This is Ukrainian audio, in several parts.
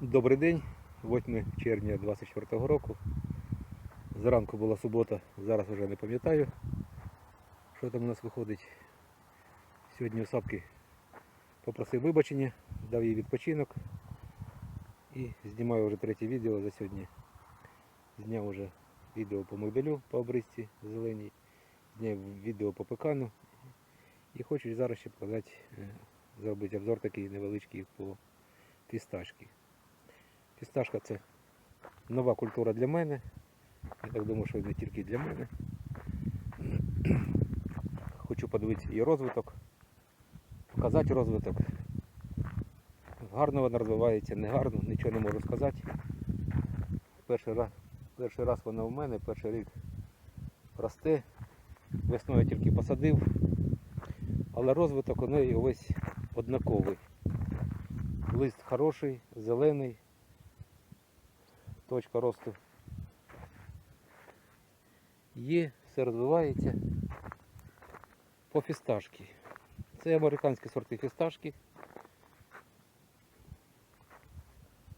Добрий день, 8 червня 24 року. Зранку була субота, зараз вже не пам'ятаю, що там у нас виходить. Сьогодні у Сапки попросив вибачення, дав їй відпочинок і знімаю вже третє відео за сьогодні. Зняв вже відео по мигдалю по обрисці зеленій, зняв відео по пекану і хочу зараз ще показати, е, зробити обзор такий невеличкий по фісташки. Фісташка це нова культура для мене. Я так думаю, що не тільки для мене. Хочу подивитися її розвиток, показати розвиток. Гарно вона розвивається, не гарно, нічого не можу сказати. Перший раз, перший раз вона в мене, перший рік росте. Весною я тільки посадив, але розвиток у неї весь однаковий. Лист хороший, зелений, точка росту є, все розвивається. По фісташки. Це американські сорти фісташки.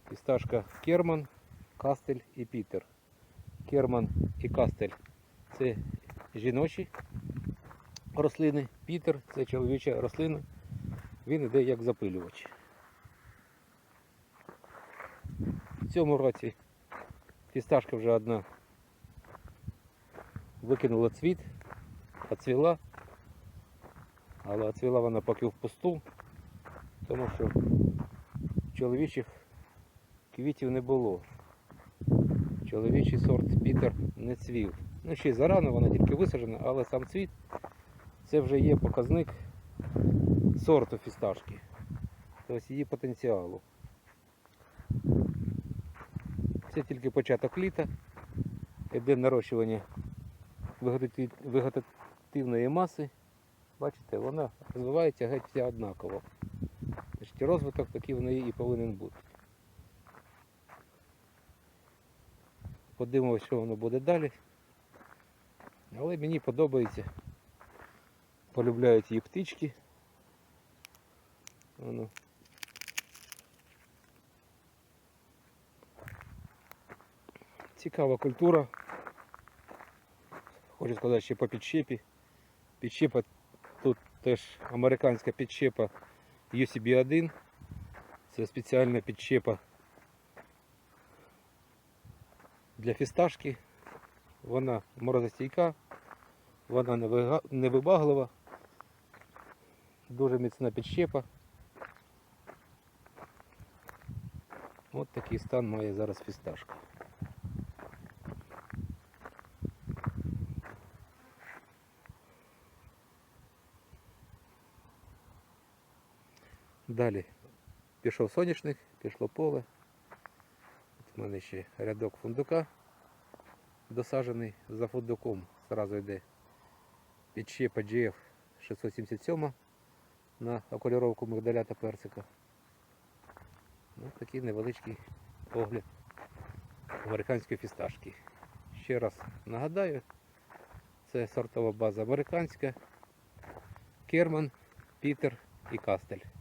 Фісташка Керман, Кастель і Пітер. Керман і Кастель це жіночі рослини, Пітер це чоловіча рослина. Він йде як запилювач. В цьому році фісташка вже одна викинула цвіт, оцвіла, але оцвіла вона поки впусту, тому що чоловічих квітів не було. Чоловічий сорт Пітер не цвів. Ну ще й зарано вона тільки висаджена, але сам цвіт це вже є показник сорту фісташки, тобто її потенціалу. Це тільки початок літа, йде нарощування вегетатив- вегетативної маси. Бачите, вона розвивається геть вся однаково. Значить, розвиток такий в неї і повинен бути. Подивимося, що воно буде далі. Але мені подобається. Полюбляють її птички. Воно. Цікава культура. Хочу сказати ще по підщепі. Підщепа тут теж американська підщепа UCB1. Це спеціальна підщепа для фісташки. Вона морозостійка, вона не вибаглива, дуже міцна підщепа. От такий стан має зараз фісташка. Далі пішов соняшник, пішло поле. От у мене ще рядок фундука досаджений за фундуком. Зразу йде підщепа GF 677 на окуліровку мигдаля та персика. Ну, такий невеличкий огляд американської фісташки. Ще раз нагадаю, це сортова база американська, Керман, Пітер і Кастель.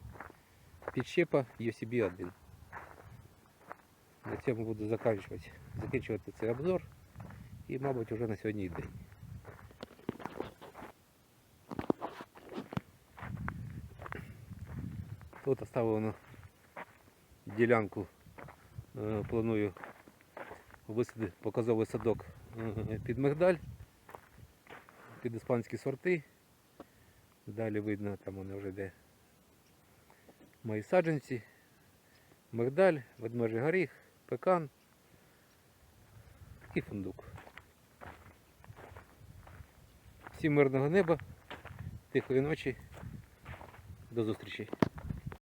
Підщепа UCB1. На цьому буду закінчувати, закінчувати цей обзор і, мабуть, вже на сьогодні день. Тут оставлено ділянку, е, планую висадити показовий садок е, під мигдаль, під іспанські сорти. Далі видно, там вони вже йде мої саджанці, мигдаль, ведмежий горіх, пекан і фундук. Всім мирного неба, тихої ночі, до зустрічі.